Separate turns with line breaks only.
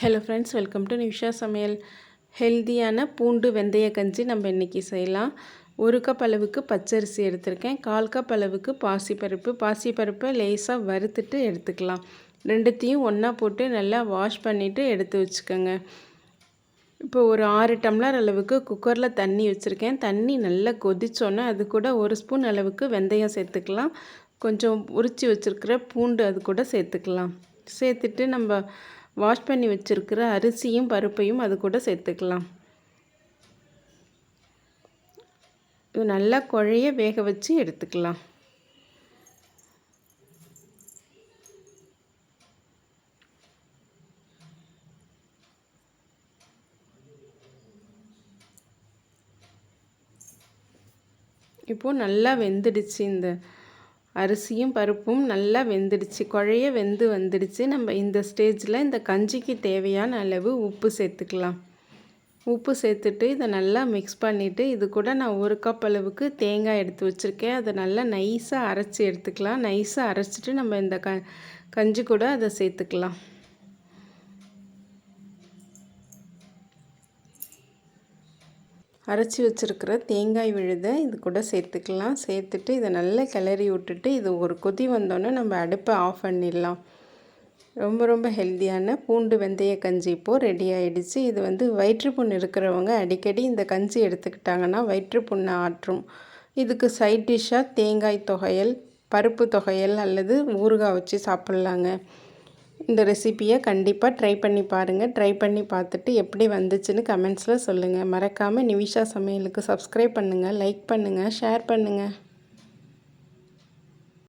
Hello friends welcome to Nisha சமையல் ஹெல்தியான பூண்டு வெந்தய கஞ்சி நம்ம இன்றைக்கி செய்யலாம். ஒரு கப் அளவுக்கு பச்சரிசி எடுத்திருக்கேன். கால் கப் அளவுக்கு பாசிப்பருப்பு. பாசிப்பருப்பை லேசாக வறுத்துட்டு எடுத்துக்கலாம். ரெண்டுத்தையும் ஒன்றா போட்டு நல்லா வாஷ் பண்ணிவிட்டு எடுத்து வச்சுக்கோங்க. இப்போ ஒரு ஆறு டம்ளர் அளவுக்கு குக்கரில் தண்ணி வச்சுருக்கேன். தண்ணி நல்லா கொதிச்சோன்னே அது கூட ஒரு ஸ்பூன் அளவுக்கு வெந்தயம் சேர்த்துக்கலாம். கொஞ்சம் உரித்து வச்சுருக்கிற பூண்டு அது கூட சேர்த்துக்கலாம். சேர்த்துட்டு நம்ம வாஷ் பண்ணி வச்சுருக்கிற அரிசியும் பருப்பையும் அது கூட சேர்த்துக்கலாம். இது நல்லா குழைய வேக வச்சு எடுத்துக்கலாம். இப்போது நல்லா வெந்துடுச்சு இந்த அரிசியும் பருப்பும் நல்லா வெந்துடுச்சு. குழைய வெந்து வந்துடுச்சு. நம்ம இந்த ஸ்டேஜில் இந்த கஞ்சிக்கு தேவையான அளவு உப்பு சேர்த்துக்கலாம். உப்பு சேர்த்துட்டு இதை நல்லா மிக்ஸ் பண்ணிவிட்டு இது கூட நான் ஒரு கப் அளவுக்கு தேங்காய் எடுத்து வச்சுருக்கேன். அதை நல்லா நைஸாக அரைச்சி எடுத்துக்கலாம். நைஸாக அரைச்சிட்டு நம்ம இந்த க கஞ்சி கூட அதை சேர்த்துக்கலாம். அரைச்சி வச்சுருக்கிற தேங்காய் விழுதை இது கூட சேர்த்துக்கலாம். சேர்த்துட்டு இதை நல்லா கிளறி விட்டுட்டு இது ஒரு கொதி வந்தோன்னே நம்ம அடுப்பை ஆஃப் பண்ணிடலாம். ரொம்ப ரொம்ப ஹெல்த்தியான பூண்டு வெந்தய கஞ்சி இப்போது ரெடி ஆகிடுச்சு இது வந்து வயிற்றுப்புண் இருக்கிறவங்க அடிக்கடி இந்த கஞ்சி எடுத்துக்கிட்டாங்கன்னா வயிற்றுப்புண்ணை ஆற்றும். இதுக்கு சைட் டிஷ்ஷாக தேங்காய் தொகையல் பருப்பு தொகையல் அல்லது ஊறுகாய் வச்சு சாப்பிட்லாங்க. இந்த ரெசிப்பியை கண்டிப்பாக ட்ரை பண்ணி பாருங்கள் ட்ரை பண்ணி பார்த்துட்டு எப்படி வந்துச்சுன்னு கமெண்ட்ஸில் சொல்லுங்கள் மறக்காமல் நிவிஷா சமையலுக்கு சப்ஸ்கிரைப் பண்ணுங்கள் லைக் பண்ணுங்கள் ஷேர் பண்ணுங்கள்